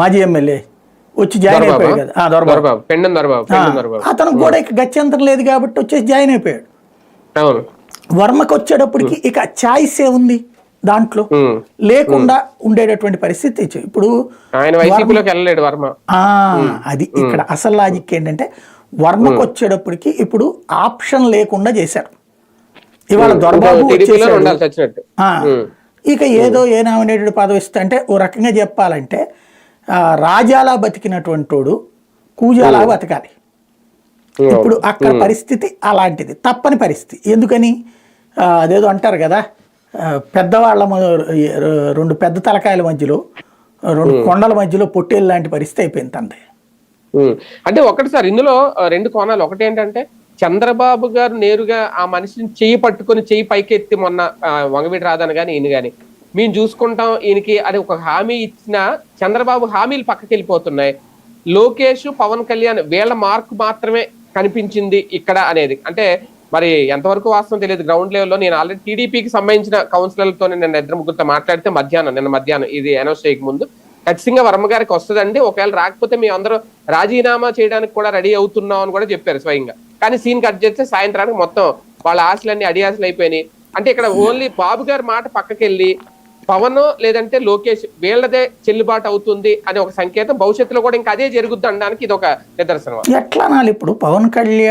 మాజీ ఎమ్మెల్యే వచ్చి జాయిన్? అయిపోయాడు కదా. దొరబాబు. అతనికి కూడా ఇక గత్యంతరం లేదు కాబట్టి వచ్చేసి జాయిన్ అయిపోయాడు. వర్మకు వచ్చేటప్పటికి ఇక ఛాయిస్ ఏ ఉంది దాంట్లో. లేకుండా ఉండేటటువంటి పరిస్థితి ఇప్పుడు వర్మ అది ఇక్కడ అసలు లాజిక్ ఏంటంటే వర్మకు వచ్చేటప్పటికి ఇప్పుడు ఆప్షన్ లేకుండా చేశారు. ఇవాళ దొరబాబు వచ్చేసాడు. ఇక ఏదో ఏ నామినేటెడ్ పదవి ఇస్తే అంటే ఓ రకంగా చెప్పాలంటే రాజాలా బతికినటువంటి వాడు కూజాలా బతకాలి. ఇప్పుడు అక్కడ పరిస్థితి అలాంటిది. తప్పని పరిస్థితి. ఎందుకని? అదేదో అంటారు కదా పెద్దవాళ్ళ రెండు పెద్ద తలకాయల మధ్యలో రెండు కొండల మధ్యలో పొట్టేలు లాంటి పరిస్థితి అయిపోయింది తండ్రి. అంటే ఒకటి సార్ ఇందులో రెండు కోణాలు. ఒకటి ఏంటంటే చంద్రబాబు గారు నేరుగా ఆ మనిషిని చెయ్యి పట్టుకొని చెయ్యి పైకెత్తి మొన్న ఆ, వంగవీటి కానీ ఈయన కానీ మేము చూసుకుంటాం ఈయనకి అది ఒక హామీ ఇచ్చిన చంద్రబాబు హామీలు పక్కకి వెళ్ళిపోతున్నాయి. లోకేష్ పవన్ కళ్యాణ్ వీళ్ళ మార్క్ మాత్రమే కనిపించింది ఇక్కడ అనేది. అంటే మరి ఎంతవరకు వాస్తవం తెలియదు. గ్రౌండ్ లెవెల్లో నేను ఆల్రెడీ టీడీపీకి సంబంధించిన కౌన్సిలర్లతో నిన్న ఇద్దరు ముగ్గురితో మాట్లాడితే మధ్యాహ్నం నిన్న మధ్యాహ్నం ఇది అనౌన్స్ చేయక ముందు. ఖచ్చితంగా వర్మ గారికి వస్తుందండి. ఒకవేళ రాకపోతే మీ అందరూ రాజీనామా చేయడానికి కూడా రెడీ అవుతున్నాం అని కూడా చెప్పారు స్వయంగా. కానీ సీన్ కట్ చేస్తే సాయంత్రానికి మొత్తం వాళ్ళ ఆశలన్నీ అడియాసలు అయిపోయినాయి. అంటే ఇక్కడ ఓన్లీ బాబు గారి మాట పక్కకెళ్ళి పవన్ లేదంటే లోకేష్ వీళ్ళదే చెల్లుబాటు అవుతుంది అనే ఒక సంకేతం భవిష్యత్తులో కూడా ఇంకా అదే జరుగుద్ది అనడానికి ఇది ఒక నిదర్శనం. ఎట్లా ఇప్పుడు? పవన్ కళ్యాణ్